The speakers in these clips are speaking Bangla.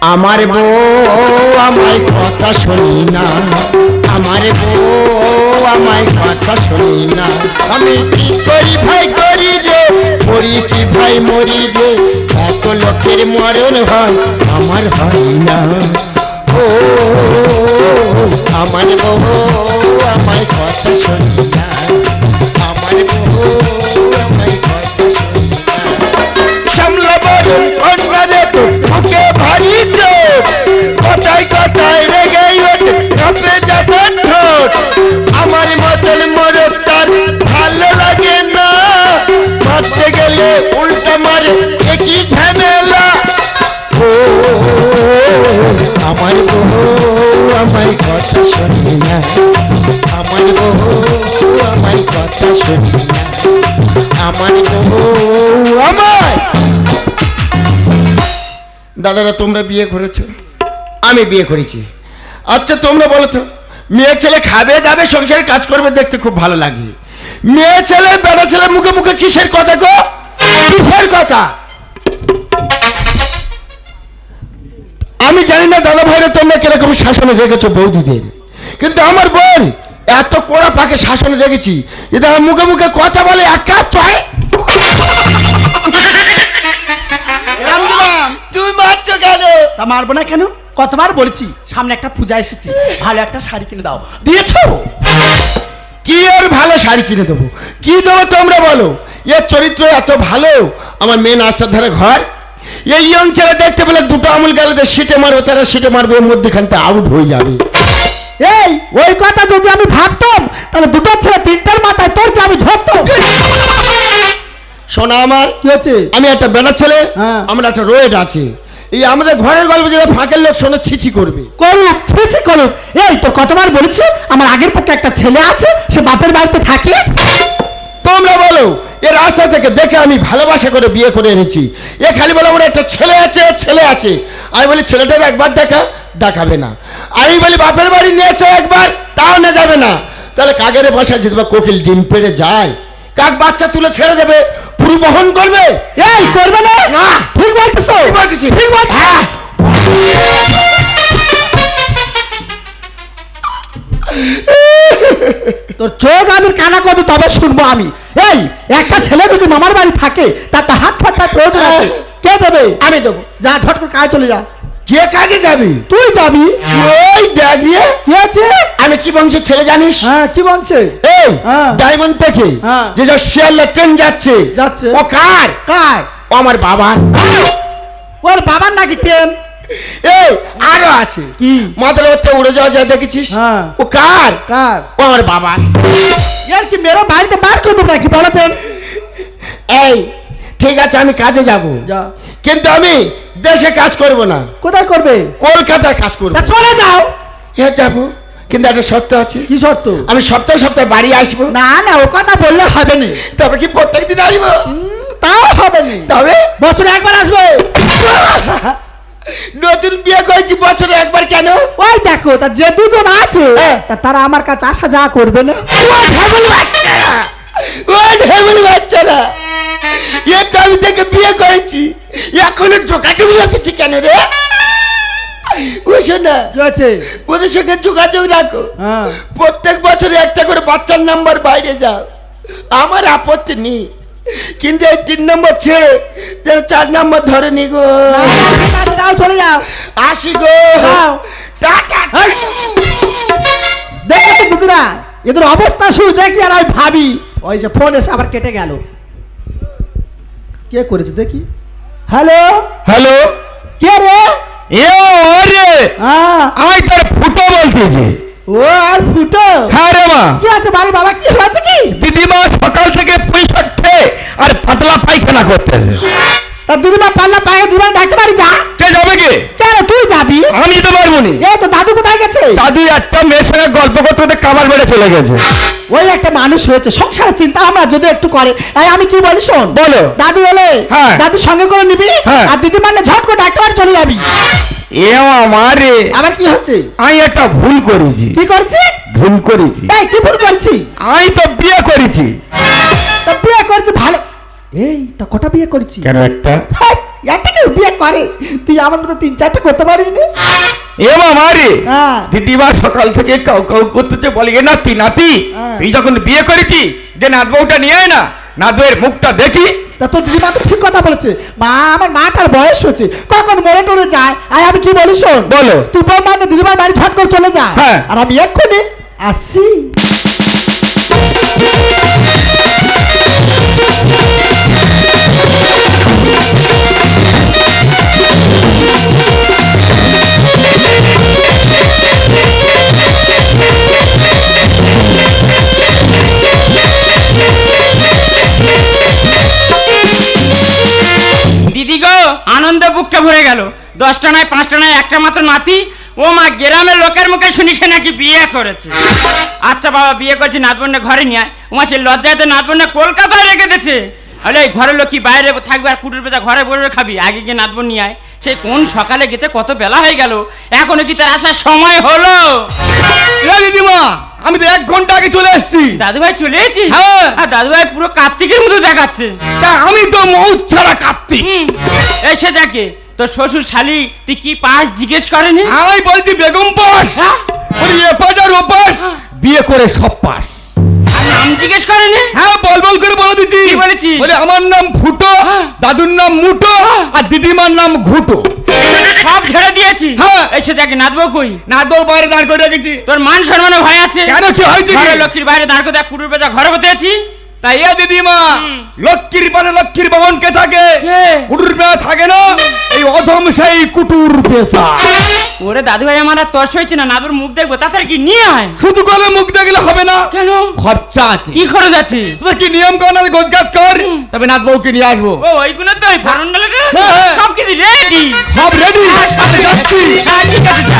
আমার বউ আমায় কথা শুনি না। আমার বউ আমায় কথা শুনি না। আমি কি করি ভাই করি রে? মরি কি ভাই মরি রে? এত লোকের মরণ হয়, আমার হয় না। ও, আমার বউ আমায় কথা শুনি না। দাদারা তোমরা বিয়ে করেছ? আমি বিয়ে করেছি। আচ্ছা তোমরা বলো তো মেয়ে ছেলে খাবে দাবে সংসারে কাজ করবে দেখতে খুব ভালো লাগে। মেয়ে ছেলে বেড়া ছেলে মুখে মুখে কিসের কথা গো? কিসের কথা? আমি জানি না দাদা ভাইরা তোমরা কীরকম শাসনে রেখেছো বৌদিদের। কিন্তু আমার বোন এত কোড়া পাকে শাসনে রেখেছি এটা মুখে মুখে কথা বলে এক কাজ চয়। তুমি মারছো কেন? তা মারবো না কেন? কতবার বলেছি সামনে একটা পূজা এসেছে ভালো একটা শাড়ি কিনে দাও। দিয়েছ? কি আর ভালো শাড়ি কিনে দেবো? কি দেবো তোমরা বলো? এর চরিত্র এত ভালো আমার মেয়ে রাস্তার ধারে ঘর। এই ইয়ং ছেলে দেখতে পেলে দুটো আমুল গেলে সিটে মারবে তারা সিটে মারবে এর মধ্যেখানটা আউট হয়ে যাবে। এই ওই কথা যদি আমি ভাবতাম তাহলে দুটো ছেলে তিনটার মাথায় তোর আমি ধরতাম। শোনা আমার। কি হচ্ছে? আমি একটা বেড়া ছেলে হ্যাঁ। আমার একটা রোয়েট আছে। এই আমাদের ঘরের গল্প যেটা ফাঁকের লোক শোনে ছিছি করবে। করুক ছিছি করুক। এই তো কতবার বলেছি আমার আগের পক্ষে একটা ছেলে আছে সে বাপের বাড়িতে থাকে তোমরা বলো এ রাস্তা থেকে দেখে আমি ভালোবাসা করে বিয়ে করে এনেছি। এ খালি বলে আমার একটা ছেলে আছে ছেলে আছে। আমি বলি ছেলেটার একবার দেখা দেখাবে না। আমি বলি বাপের বাড়ি নিয়েছো একবার তাও না যাবে না। তাহলে কাগের বসা যদি বা কোকিল ডিম পেড়ে যায়? কাক বাচ্চা তুলে ছেড়ে দেবে পুরু বহন করবে। এই করবে না? না। ঠিক বলছিস তো। ঠিক বলতেছি। ঠিক বলছিস। হ্যাঁ। তোর চোখ আজের কানা কত তবে শুনব আমি। এই একটা ছেলে যদি মামার বাড়ি থাকে তার তো হাত ফাত প্রয়োজন আছে। কে দেবে? আমি দেবো। যা ঝট করে কাজ চলে যা। কে কাজে যাবি? তুই যাবি। ওই দিয়ে। কি আছে? আমি কি বংশের ছেলে জানিস? হ্যাঁ কি বলছে এই হ্যাঁ। ডায়মন্ড থেকে। হ্যাঁ। যে যে শিয়ালদা ট্রেন যাচ্ছে। যাচ্ছে। ও কার? কার? ও আমার বাবার। ওর বাবার নাকি ট্রেন এই আরও আছে। কি? ওতে উড়ে যাওয়া যা দেখেছিস? হ্যাঁ। ও কার? কার? ও আমার বাবার। এর কি মেরো বাড়িতে বার করে দেবো নাকি বলো এই ঠিক আছে আমি কাজে যাব। যা। কিন্তু আমি দেশে কাজ করব না। কোথায় করবে? কলকাতায় কাজ করব। চলে যাও। হ্যাঁ যাব। কিন্তু একটা শর্ত আছে। কি শর্ত? আমি সপ্তাহে সপ্তাহে বাড়ি আসব। না না ও কথা বললে হবে না। তবে কি প্রত্যেক দিন আসব? তাও হবে না। তবে? বছরে একবার আসবে। নতুন বিয়ে করেছি বছরে একবার কেন? ওই দেখো তা যে দুজন আছে হ্যাঁ। তা তারা আমার কাছে আসা যা করবে না। ও বাচ্চারা। আমি থেকে বিয়ে করেছি। এখনও যোগাযোগ রেখেছি কেন রে? ও শোনা আছে? ওদের সঙ্গে যোগাযোগ রাখো। হ্যাঁ। প্রত্যেক বছরে একটা করে বাচ্চার নাম্বার বাইরে যাও। আমার আপত্তি নেই। কিন্তু এই তিন নম্বর ছেড়ে যেন চার নম্বর ধরে নি গো। যাও চলে যাও। আসি গো। টাটা। দেখো তো দিদিরা এদের অবস্থা শুধু দেখি আর আমি ভাবি। ওই যে ফোন এসে আবার কেটে গেল। কে করেছে দেখি? হ্যালো? হ্যালো? কে রে? এ ওরে! হ্যাঁ। আমি তার ফুটো বলতেছি ও আর ফুটো? হ্যাঁ রে মা। কি আছে বাড়ি বাবা? কি হয়েছে কি? দিদিমা সকাল থেকে পয়সা খেয়ে আর পাতলা পায়খানা করতেছে। তা দিদিমা পাল্লা পায়ে দিবার ডাকতে পারি যা। কে যাবে কে? কেন তুই যাবি? আমি যেতে পারব নি। এই তো দাদু কোথায় গেছে দাদু একটা মেয়ের সঙ্গে গল্প করতে করতে কাবার বেড়ে চলে গেছে। ওই একটা মানুষ হয়েছে সংসারের চিন্তা আমরা যদি একটু করে। এই আমি কি বলি শোন? বলো। দাদু এলে হ্যাঁ। দাদু সঙ্গে করে নিবি হ্যাঁ। আর দিদি মানে ঝট করে ডাক্তার চলে যাবি। এ আমারে আবার কি হচ্ছে? আমি একটা ভুল করেছি। কি করছি? ভুল করেছি। এই কি ভুল করছি? আমি তো বিয়ে করেছি। তা বিয়ে করছি ভালো। এই তা কটা বিয়ে করছি? কেন একটা? হেই, একটা কেউ বিয়ে করে। তুই আমার মতো তিন চারটা করতে পারিস নি? এ মামা রে। হ্যাঁ। দিদিমা সকাল থেকে কাউ কাউ করতেছে বলে এ নাতি নাতি হ্যাঁ। তুই যখন বিয়ে করেছি যে নাত বউটা নিয়ে আয় না নাত বউয়ের মুখটা দেখি। তা তোর দিদিমা তো ঠিক কথা বলেছে। মা আমার মাটার বয়স হচ্ছে। কখন মরে টরে যায়? আর আমি কি বলি শোন? বলো। তুই বউ মানে দিদিমার বাড়ি ঝট করে চলে যা। হ্যাঁ। আর আমি এক্ষুনি আসছি। ভরে গেল। দশটা নয় পাঁচটা নয় একটা মাত্র নাতি। ও মা গ্রামের লোকের মুখে শুনি সে নাকি বিয়ে করেছে? আচ্ছা বাবা বিয়ে করছে নাতবন্যা ঘরে নিয়ে আয়। ও মা সে লজ্জায় তো নাতবন্যা কলকাতায় রেখে দিয়েছে। আরে এই ঘরের লোক কি বাইরে থাকবে আর কুটুর পেঁচা ঘরে বসে খাবি? আগে গিয়ে নাতবন নিয়ে আয়। সে কোন সকালে গেছে কত বেলা হয়ে গেল? এখনও কি তার আসার সময় হলো? দিদিমা আমি তো এক ঘণ্টা আগে চলে এসেছি। দাদু ভাই চলে এসেছি হ্যাঁ। আর দাদু ভাই পুরো কার্তিকের মতো দেখাচ্ছে। তা আমি তো মৌত ছাড়া হুম, এসে দেখে তোর শ্বশুর শালি তুই কি পাস জিজ্ঞেস করেনি? আমি বলছি বেগম পাস। হ্যাঁ। ওই এপাস আর ওপাস বিয়ে করে সব পাস। নাম জিজ্ঞেস করেনি? হ্যাঁ বল বল করে বলে দিচ্ছি। কি বলেছি? বলে আমার নাম ফুটো হ্যাঁ। দাদুর নাম মুটো আর দিদিমার নাম ঘুটো। সব ঝেড়ে দিয়েছি। হ্যাঁ। এসে দেখে নাচবো কই? না তোর বাইরে দাঁড় করে রেখেছি। তোর মান সম্মানে ভয় আছে? কেন কি হয়েছে লক্ষ্মীর বাইরে দাঁড় করে দেখ কুটুর পেঁচা ঘরে বসে আছি। তাই এ দিদিমা লক্ষ্মীর পানে লক্ষ্মীর বামন কে থাকে? কুটুর পেয়া থাকে না? এই অধম সেই কুটুর পেশা। ওরে দাদু ভাই আমার তর্স হয়েছে না নাদুর মুখ দেখব তাড়াতাড়ি কি নিয়ে আয়? শুধু করে মুখ দেখলে হবে না। কেন? খরচা আছে। কি খরচ আছে? তোদের কি নিয়ম কর না গোজ গাছ কর? তবে নাথ বউকে নিয়ে আসব। ও ওইগুলো তো ওই ফরন্ডালে হ্যাঁ, হ্যাঁ। সব কিছু রেডি সব রেডি হ্যাঁ যাচ্ছি হ্যাঁ ঠিক আছে।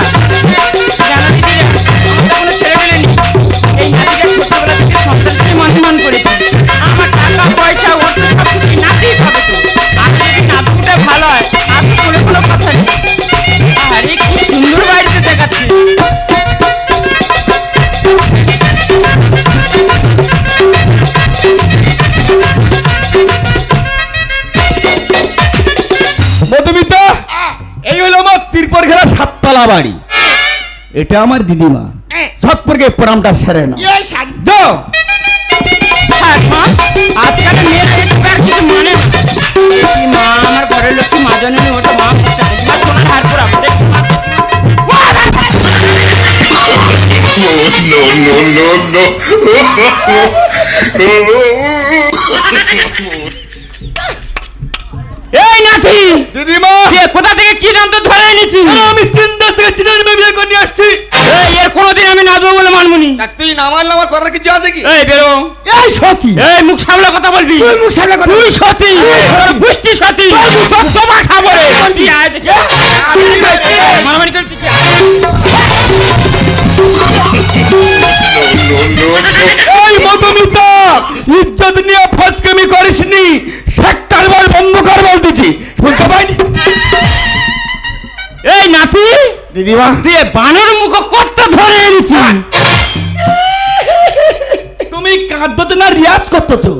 সাততলা বাড়ি। এটা আমার দিদিমা। ঝটপটকে প্রণামটা সেরে না এই শাড়ি। যাও। আর মা, আজকাল মেয়েরা একটু মানে মা আমার ঘরের লক্ষ্মী মা জানেনি ওটা মা করতে হবে। মা তোমার হার পরাবো, এই নাতি দিদিমা তুই কোথা থেকে কি নাম তো ধরে এনেছি আমি চিন্তা থেকে চিন্তা নিয়ে বিয়ে করে নিয়ে আসছি এই এর কোনোদিন আমি নাচবো বলে মানবনি তা তুই নামাল নামার করার কিছু আছে কি এই বেরো এই সতী এই মুখ সামলা কথা বলবি তুই মুখ সামলে কথা তুই সতী তোর বুঝতি সতী তোর তোমা খাব রে মারামারি করছিস কি? দিদিমা। তুই বানর মুখ কত ধরে এনেছি? তুমি কাঁদতে না রিয়াজ করতেছো?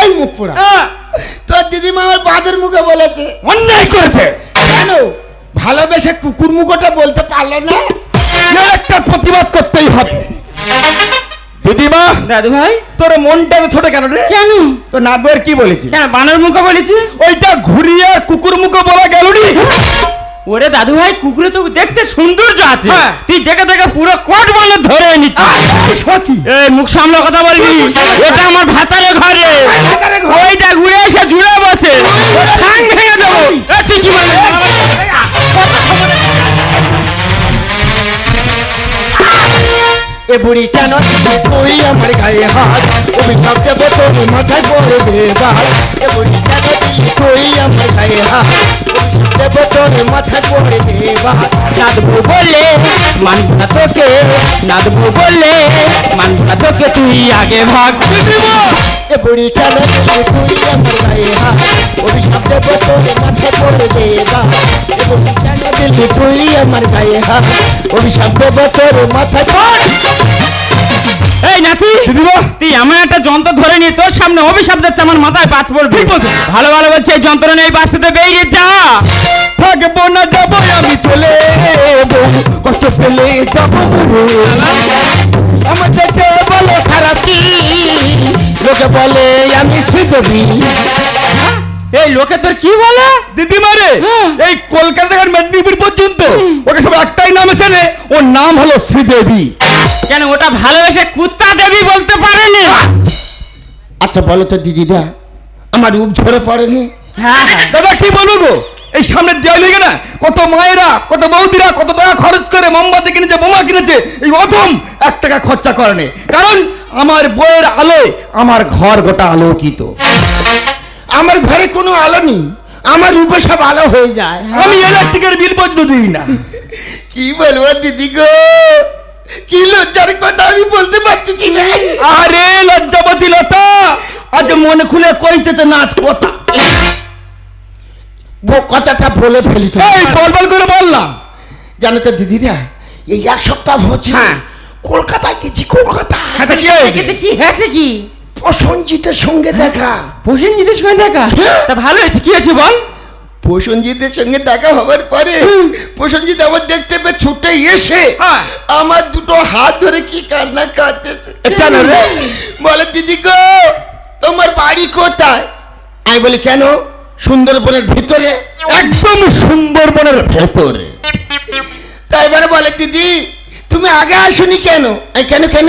এই মুখ পোড়া। তোর দিদিমা আমার বাদের মুখে বলেছে। অন্যায় করেছে। কেন? ভালোবেসে কুকুর মুখোটা বলতে পারল না? একটা প্রতিবাদ করতেই হবে? দিদিমা। দাদু ভাই তোর মনটা এত ছোট কেন রে? কেন? তো নাগবের কি বলেছি কেন বানর মুখ বলেছি? ওইটা ঘুরিয়ে কুকুর মুখে বলা গেল ওরে দাদু ভাই কুকুরে তো দেখতে সৌন্দর্য আছে। হ্যাঁ। তুই দেখে দেখে পুরো কোট বলে ধরে সতী এই মুখ সামলা কথা বলবি? এটা আমার ভাতারে ঘরে? ওইটা ঘুরে এসে জুড়ে বসে। ঠ্যাং ভেঙে দেবো। এ, তুই কি এ বুড়ি কেন তুই আমার গায়ে হাত। তুমি সবচেয়ে বোতল মাথায় পড়বে এ বুড়ি কেন বোতল মাথায় পড়বে বাস নাদবু বললে মানবা তোকে, নাদবু বললে মানবা তোকে তুই আগে ভাগ। এ বুড়ি কেন তুই আমার গায়ে হাত অভিশাপে বোতল মাথায় পড়বে বাস এ বুড়ি কেন দিলি তুই আমার গায়ে হাত অভিশাপে বোতল মাথায় পড় এই নাতি দিদিমা তুই এমন একটা যন্ত্র ধরে নিয়ে তোর সামনে অভিশাপ দিচ্ছে আমার মাথায় পাত পড়বে। ভালো ভালো বলছে এই যন্ত্র নেই বাস্তুতে বেরিয়ে যা। থাকব না যাব আমি চলে কষ্ট পেলে যাব আমার দেখে বলে খারাপ কি? লোকে বলে আমি শ্রীদেবী এই লোকে তোর কি বলে? দিদিমা রে হ্যাঁ। এই কলকাতা থেকে মেদিনীপুর পর্যন্ত ওকে সব একটাই নামে চেনে ওর নাম হলো শ্রীদেবী। কেন ওটা ভালোবেসে কুত্তা দেবী বলতে পারেনি। আচ্ছা বলো তো দিদিদা আমার রূপ ঝরে পড়েনি। হ্যাঁ হ্যাঁ। দাদা কি বলব গো? এই সামনের দেওয়াল না কত মায়েরা কত বৌদিরা কত টাকা খরচ করে মোমবাতি কিনেছে বোমা কিনেছে এই অথম এক টাকা খরচা করেনি। কারণ আমার বইয়ের আলোয় আমার ঘর গোটা আলোকিত। আমার ঘরে কোনো আলো নেই আমার রূপে সব আলো হয়ে যায়। আমি ইলেকট্রিকের বিল পর্যন্ত দিই না। কি বলব দিদি গো? কি লজ্জার কথা আমি বলতে পারতেছি না। আরে লজ্জাপতি লতা। আজ মনে খুলে কইতেছে নাচ কথা। কথাটা বলে ফেলি তো। এই বল বল করে বললাম। জানো তো দিদিরা এই এক সপ্তাহ হচ্ছে হ্যাঁ। কলকাতায় গেছি কলকাতা। হ্যাঁ, তা কি হয়েছে? কি প্রসঞ্জিতের সঙ্গে দেখা। প্রসেনজিতের সঙ্গে দেখা? হ্যাঁ। তা ভালো হয়েছে কি হয়েছে বল? প্রসঞ্জিতের সঙ্গে দেখা হবার পরে প্রসঞ্জিৎ আমার দেখতে পেয়ে ছুটে এসে হ্যাঁ। আমার দুটো হাত ধরে কি কান্না রে? বলে দিদি গো তোমার বাড়ি কোথায়? আমি বলি কেন? সুন্দরবনের ভিতরে? একদম সুন্দরবনের ভেতরে। তাই এবারে বলে দিদি তুমি আগে আসুনি কেন? কেন কেন?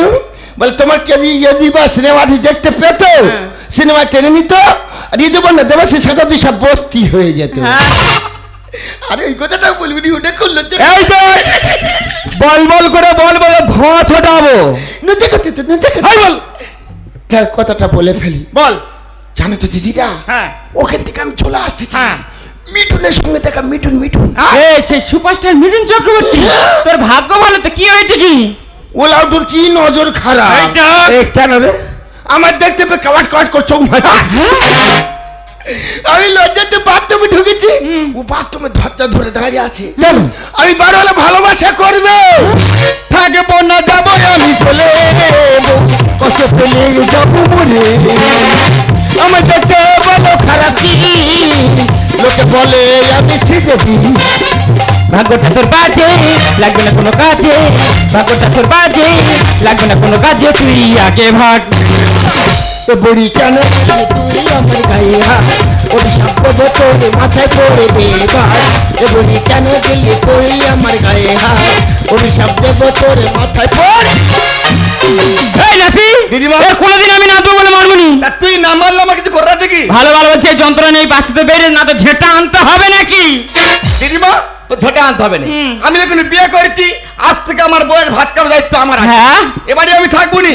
বলে তোমার যদি যদি বা সিনেমাটি দেখতে পেত? হ্যাঁ। সিনেমা টেনে নিত আর এই দেবো সে সাথে সব বস্তি হয়ে যেত। হ্যাঁ। আরে ওই কথাটা বলবি নি, ওটা করল এই বল বল করে বল বলে ধোঁয়া ছোটাবো। নদী করতে তো নদী এই বল। তার কথাটা বলে ফেলি। বল। জানো তো দিদিরা হ্যাঁ। ওখান থেকে আমি চলে আসতেছি। হ্যাঁ। মিঠুনের সঙ্গে দেখা মিঠুন মিঠুন। এ সেই সুপারস্টার মিঠুন চক্রবর্তী তোর ভাগ্য ভালো তো কি হয়েছে কি? ওলাও তোর কি নজর খারাপ? কেন রে? আমার দেখতে পেয়ে কাবাট কাবাট করছ আমি লজ্জাতে বাথরুমে ঢুকেছি। ও বাথরুমে ধরটা ধরে দাঁড়িয়ে আছে। আমি বার হলে ভালোবাসা করবে। থাকব না যাব আমি চলে কষ্ট পেলে যাব মরে আমার দেখতে বলো খারাপ লোকে বলে আমি শ্রীদেবী। ভাগ্যটা তোর বাজে লাগবে না কোনো কাজে। ভাগ্যটা তোর বাজে লাগবে না কোনো কাজে তুই আগে ভাগ। তো বুড়ি কেন তুই আমার গায়ে হাত? ওই শব্দ তোর মাথায় পড়বে এবার। এ বুড়ি কেন দিলি তুই আমার গায়ে হাত? ওই শব্দ তোর মাথায় পড়ে এই নাতি দিদিমা। কোনোদিন আমি নাচবো বলে মানবনি তা তুই না মারলে আমার কিছু করার আছে কি? ভালো ভালো বলছে যন্ত্রণা নেই বাস্তুতে বেরিয়ে না তো ঝেঁটা আনতে হবে নাকি? দিদিমা তো ঝটে আনতে হবে না। আমি যখন বিয়ে করেছি আজ থেকে আমার বউয়ের ভাত খাওয়ার দায়িত্ব আমার হ্যাঁ? এবারে আমি থাকব নি।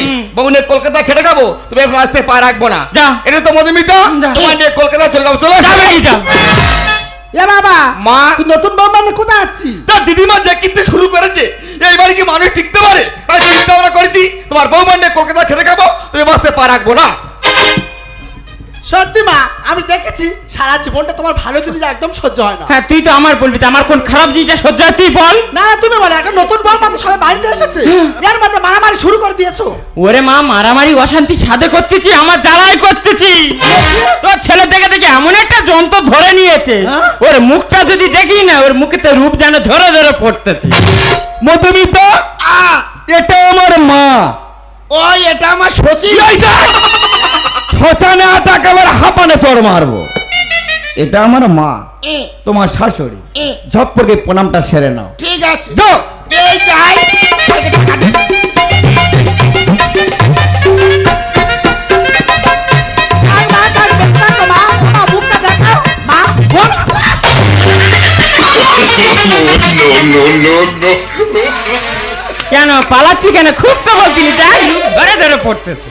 কলকাতা খেটে খাব তুমি এখন আসতে পা রাখব না। এটা তো মধুমিতা। তোমার নিয়ে কলকাতা চলে যাব চলো যাবে এ বাবা মা। তুই নতুন বৌমা নিয়ে কোথায় আছিস? তা দিদিমা যে কিনতে শুরু করেছে এইবারে কি মানুষ টিকতে পারে? ভাবনা করেছি। তোমার বৌমা নিয়ে কলকাতা খেটে খাব তুমি বাঁচতে পা রাখব না। সত্যি মা আমি দেখেছি সারা জীবনটা তোমার ভালো জিনিস একদম সহ্য হয় না। হ্যাঁ তুই তো আমার বলবি আমার কোন খারাপ জিনিসটা সহ্য হয়? তুই বল। না তুমি বলে একটা নতুন বৌমা তো সবাই বাড়িতে এসেছে। এর মধ্যে মারামারি শুরু করে দিয়েছ। ওরে মা মারামারি অশান্তি সাধে করতেছি আমার জ্বালাই করতেছি। তোর ছেলে দেখে দেখে এমন একটা যন্ত্র ধরে নিয়েছে। হ্যাঁ? ওর মুখটা যদি দেখি না ওর মুখেতে রূপ যেন ঝরে ঝরে পড়তেছে। মধুমিতা এটা আমার মা। ওই এটা আমার সতী। শ্মশানে আটাকাবার হাঁপানে চড় মারব। এটা আমার মা তোমার শাশুড়ি। ঝপ্পকে প্রণামটা সেরে নাও। ঠিক আছে। কেন পালাচ্ছি কেন? খুব তো বলছিলি তাই ধরে ধরে পড়তেছে।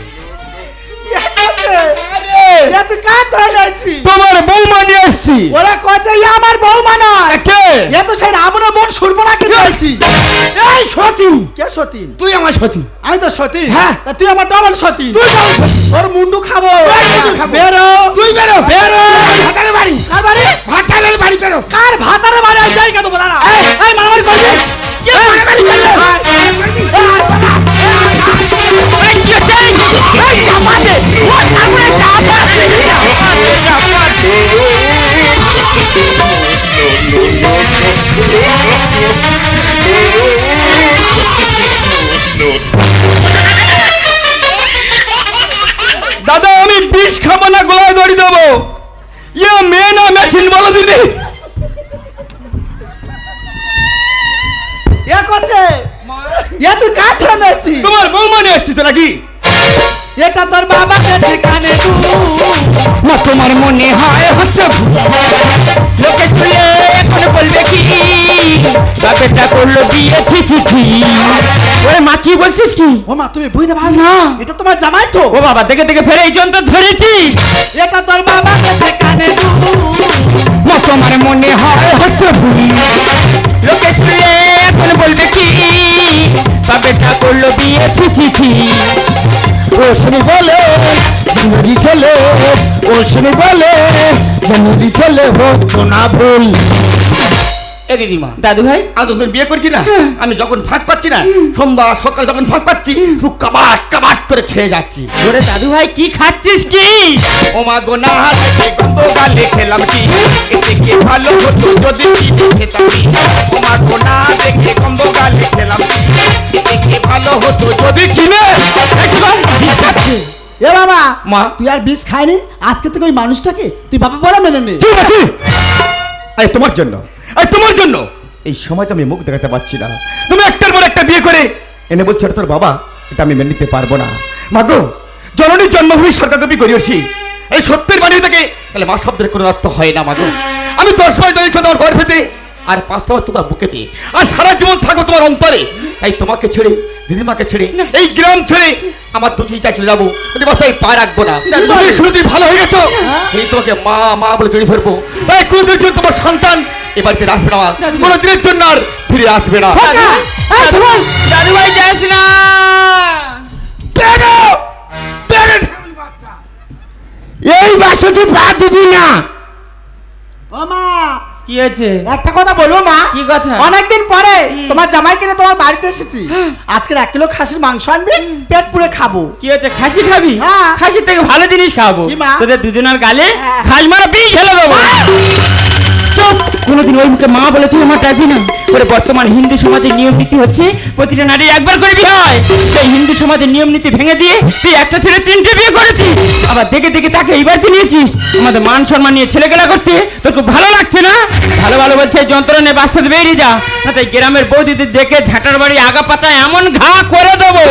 তোমার বৌমা নিয়ে এসছি ওরা কচ্ছে আমার বৌমা নয় কে? এ তো সেই রাবণের বোন সুর্পনাকে নিয়েছি এই সতী কে সতীন? তুই আমার সতী আমি তো সতীন। হ্যাঁ। তা তুই আমার ডবল সতীন। তুই মুন্ডু খাব। বেরো। তুই বেরো বেরো। ভাতারের বাড়ি। কার বাড়ি? ভাতারের বাড়ি বেরো। কার ভাতারে বাড়ি? জায়গা তো বলা না। এই, মারামারি কে মারামারি করল? দাদা আমি বিষ খাব না গলায় দড়ি দেবো। ইয়ে মেয়ে না মেশিন বলো দিদি। এ করছে? এ তুই কার ধরে নিয়েছিস তোমার বৌমা নিয়ে এসছি তো নাকি? এটা তোর কানে না তোমার মনে হয় হচ্ছে লোকে বলবে কি? বাপেরটা করল বিয়ে ছি ছি ছি ওরে মা কি বলছিস কি? ও মা তুমি বুঝতে পারো না। এটা তোমার জামাই তো। ও বাবা দেখে দেখে ফেরে এই যন্ত্র ধরেছি। এটা তোর বাবাকে কানে না। তোমার মনে হয় হচ্ছে ভুল। লোকে শুনে এখন বলবে কি? বাপেরটা করল বিয়ে ছি ছি ছি ওসনি বলে জনুরি ছেলে ওসনি বলে জনুরি ছেলে হতো না ভুল দিদিমা। দাদু ভাই আজ তোদের বিয়ে করছি না? আমি যখন ফাঁক পাচ্ছি না সোমবার সকালে যখন ফাঁক পাচ্ছি কাবাট কাবাট করে খেয়ে যাচ্ছি। ওরে দাদু ভাই কি খাচ্ছিস কি? ও মা গো না খেলাম কি? এতে কি ভালো হতো যদি পিঠে খেতাম ও মা গো না দেখে খেলাম কি? এতে কি ভালো হতো যদি কিনে। এ বাবা মা। তুই আর বিষ খাইনি? আজকে থেকে ওই মানুষটাকে তুই বাবা বলে মেনে নে। ঠিক আছে আরে তোমার জন্য। আরে তোমার জন্য? এই সময়টা আমি মুখ দেখাতে পারছি না। তুমি একটার পর একটা বিয়ে করে এনে বলছো তোর বাবা এটা আমি মেনে নিতে পারব না। মাগো জননীর জন্মভূমি সরকার কপি করিয়েছি। এই সত্যের বাণী থেকে তাহলে মা শব্দের কোনো অর্থ হয় না মাগো। আমি দশ মাস ধরে তোমার ঘর পেতে আর পাঁচটা বার তোমার বুকেতে। আর সারা জীবন থাকব তোমার অন্তরে। তাই তোমাকে ছেড়ে দিদিমাকে ছেড়ে এই গ্রাম ছেড়ে আমার দুটিটা চলে যাব। বাসায় পা রাখব না। তুমি শুরুতেই ভালো হয়ে গেছো। এই তোমাকে মা মা বলে জড়িয়ে ধরবো। তাই তোমার সন্তান। এ বাড়িতে আসবে না কোনো দিনের জন্য আর ফিরে আসবে না। দাদু ভাই। যাস না। বেরো! বেরো! এই বাসটি পা দিবি না। ও মা। কি হয়েছে? একটা কথা বলব মা। কি কথা? অনেকদিন পরে তোমার জামাই কিনে তোমার বাড়িতে এসেছি। আজকের এক কিলো খাসির মাংস আনবি পেট পুড়ে খাব। কি হয়েছে? খাসি খাবি? হ্যাঁ। খাসির থেকে ভালো জিনিস খাব কি মা? তোদের দুজনের গালে হ্যাঁ। খাস মারা বিষ ঢেলে দেবো। চুপ কোনোদিন ওই মুখে মা বলে, তুই আমার না। বর্তমান হিন্দু সমাজের নিয়ম নীতি হচ্ছে, প্রতিটা একবার করে বিয়ে হয় সেই হিন্দু সমাজের নিয়ম নীতি ভেঙে দিয়ে তুই একটা ছেলে, তিনটে বিয়ে করেছিস। আবার দেখে দেখে তাকে এইবার নিয়েছিস। আমাদের মান সম্মান নিয়ে ছেলেগেলা করতে তোর খুব ভালো লাগছে না? ভালো ভালো বলছে, যন্ত্রণা নিয়ে বেরিয়ে যা। তাই গ্রামের বৌদিদের দেখে ঝাঁটার বাড়ি আগা এমন ঘা করে দেবো।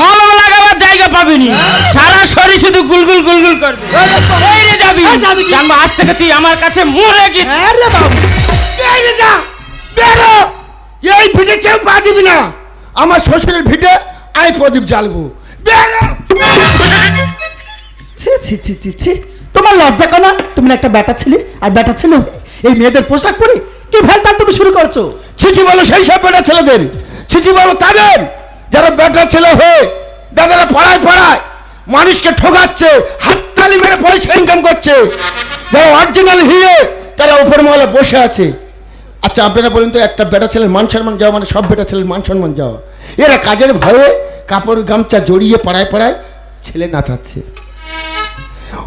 মলম লাগাবার জায়গা পাবিনি। সারা শরীর শুধু গুলগুল গুলগুল করবে। বেরিয়ে যাবি। যাবি কি? জানব আজ থেকে তুই আমার কাছে মরে গেছিস হ্যাঁ রে বাবু। বেরিয়ে যা বেরো এই ভিটে কেউ পা দিবি না। আমার শ্বশুরের ভিটে আমি প্রদীপ জ্বালবো। বেরো ছি ছি ছি ছি ছি। তোমার লজ্জা কেন তুমি না একটা ব্যাটা ছেলে আর ব্যাটা ছেলে এই মেয়েদের পোশাক পরে কি ভেলতাল তুমি শুরু করছ? ছিচি বলো সেই সব বেটা ছেলেদের। ছিচি বলো তাদের। যারা বেটা ছেলে হয়ে দাদারা পড়ায় পড়ায় মানুষকে ঠকাচ্ছে, হাততালি মেরে পয়সা ইনকাম করছে। যারা অরিজিনাল হিয়ে তারা উপর মহলে বসে আছে। আচ্ছা আপনারা বলুন তো, একটা বেটা ছেলের মান সম্মান যাওয়া মানে সব বেটা ছেলের মান সম্মান যাওয়া। এরা কাজের ভয়ে কাপড় গামছা জড়িয়ে পাড়ায় পাড়ায় ছেলে নাচাচ্ছে।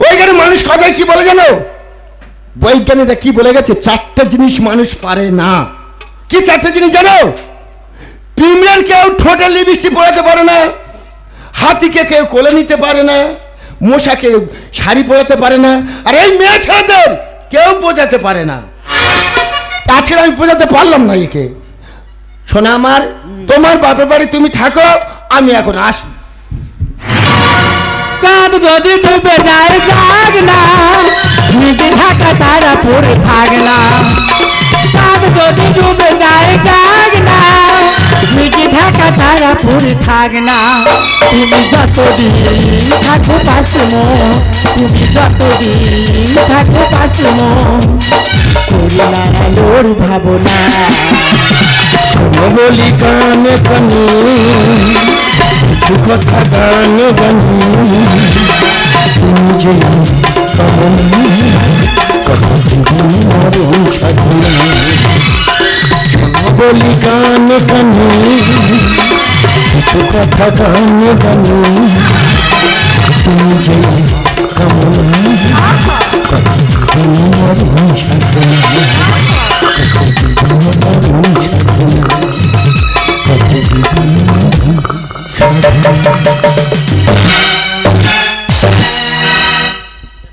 ওইখানে মানুষ কথায় কি বলে জানো? বৈজ্ঞানিকরা কি বলে গেছে? চারটে জিনিস মানুষ পারে না। কি চারটে জিনিস জানো? পিমড়ের কেউ ঠোঁটে লিপস্টিক পরাতে পারে না। হাতিকে কেউ কোলে নিতে পারে না, মশাকে শাড়ি পরাতে পারে না, আর এই মেয়ে ছেলেদের কেউ বোঝাতে পারে না। তাছাড়া আমি বোঝাতে পারলাম না একে। শোনা আমার, তোমার বাপের বাড়ি তুমি থাকো, আমি এখন আস। চাঁদ যদি ডুবে যায় জাগ না নিজে ঢাকা তারা পড়ে থাক না। চাঁদ যদি ডুবে যায় জাগ না নিজে ঢাকা তারা পড়ে থাক না। তুমি যতদিন থাকো পাশে মো, তুমি যতদিন থাকো পাশে মো করি না আলোর ভাবনা বলি কানে কানে কথা গানে গানে। তুমি যে কমনি বলি কানে কানে बोली गान गनी कथा गान गनी मुझे